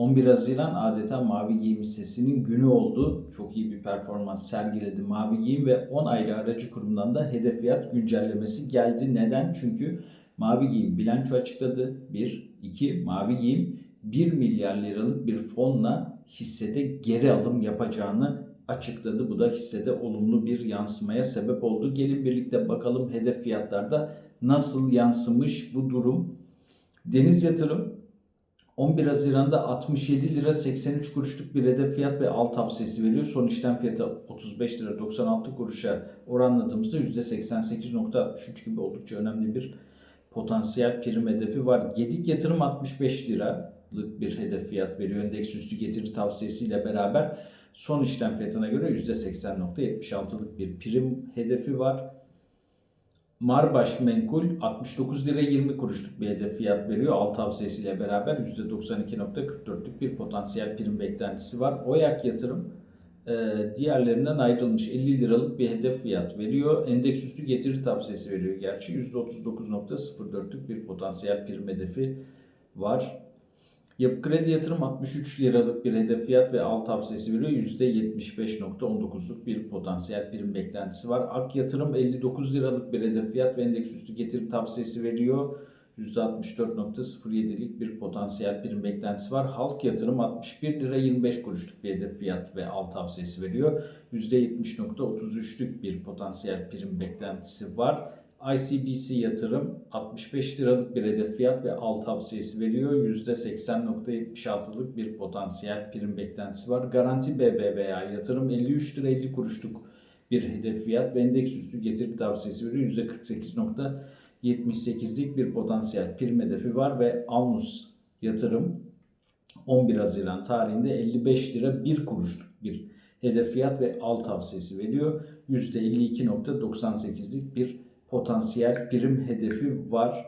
11 Haziran adeta Mavi Giyim hissesinin günü oldu. Çok iyi bir performans sergiledi Mavi Giyim ve 10 ayrı aracı kurumdan da hedef fiyat güncellemesi geldi. Neden? Çünkü Mavi Giyim bilanço açıkladı. 1. 2. Mavi Giyim 1 milyar liralık bir fonla hissede geri alım yapacağını açıkladı. Bu da hissede olumlu bir yansımaya sebep oldu. Gelin birlikte bakalım hedef fiyatlarda nasıl yansımış bu durum. Deniz Yatırım 11 Haziran'da 67 lira 83 kuruşluk bir hedef fiyat ve al tavsiyesi veriyor. Son işlem fiyatı 35 lira 96 kuruşa oranladığımızda %88.63 gibi oldukça önemli bir potansiyel prim hedefi var. Gedik Yatırım 65 liralık bir hedef fiyat veriyor. Endeks üstü getiri tavsiyesiyle beraber son işlem fiyatına göre %80.76'lık bir prim hedefi var. Marbaş Menkul 69 lira 20 kuruşluk bir hedef fiyat veriyor. Al tavsiyesiyle beraber %92.44'lük bir potansiyel prim beklentisi var. Oyak Yatırım e, diğerlerinden ayrılmış 50 liralık bir hedef fiyat veriyor. Endeks üstü getiri tavsiyesi veriyor gerçi. %39.04'lük bir potansiyel prim hedefi var. Yapı Kredi Yatırım 63 liralık bir hedef fiyat ve al tavsiyesi veriyor. %75.19'luk bir potansiyel prim beklentisi var. Ak Yatırım 59 liralık bir hedef fiyat ve endeks üstü getiri tavsiyesi veriyor. %64.07'lik bir potansiyel prim beklentisi var. Halk Yatırım 61 lira 25 kuruşluk bir hedef fiyat ve al tavsiyesi veriyor. %70.33'lük bir potansiyel prim beklentisi var. ICBC yatırım 65 liralık bir hedef fiyat ve al tavsiyesi veriyor. %80.76'lık bir potansiyel prim beklentisi var. Garanti BBVA yatırım 53 lira 50 kuruşluk bir hedef fiyat ve endeks üstü getirip tavsiyesi veriyor. %48.78'lik bir potansiyel prim hedefi var ve Alnus yatırım 11 Haziran tarihinde 55 lira 1 kuruşluk bir hedef fiyat ve al tavsiyesi veriyor. %52.98'lik bir potansiyel prim hedefi var.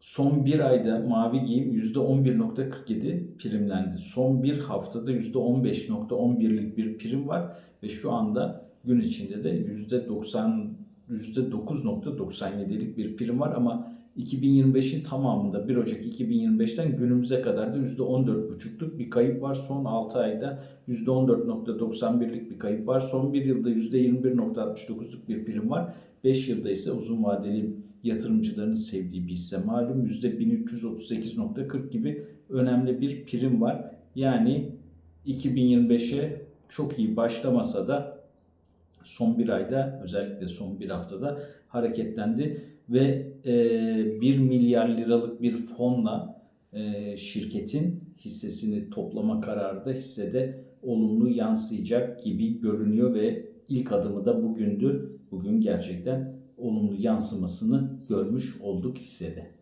Son bir ayda mavi giyim %11.47 primlendi. Son bir haftada %15.11'lik bir prim var ve şu anda gün içinde de %90 %9.97'lik bir prim var ama 2025'in tamamında 1 Ocak 2025'ten günümüze kadar da %14.5'luk bir kayıp var. Son 6 ayda %14.91'lik bir kayıp var. Son 1 yılda %21.69'luk bir prim var. 5 yılda ise uzun vadeli yatırımcıların sevdiği bir hisse malum %1338.40 gibi önemli bir prim var. Yani 2025'e çok iyi başlamasa da son bir ayda özellikle son bir haftada hareketlendi ve e, 1 milyar liralık bir fonla e, şirketin hissesini toplama kararı da hissede olumlu yansıyacak gibi görünüyor ve ilk adımı da bugündü. Bugün gerçekten olumlu yansımasını görmüş olduk hissede.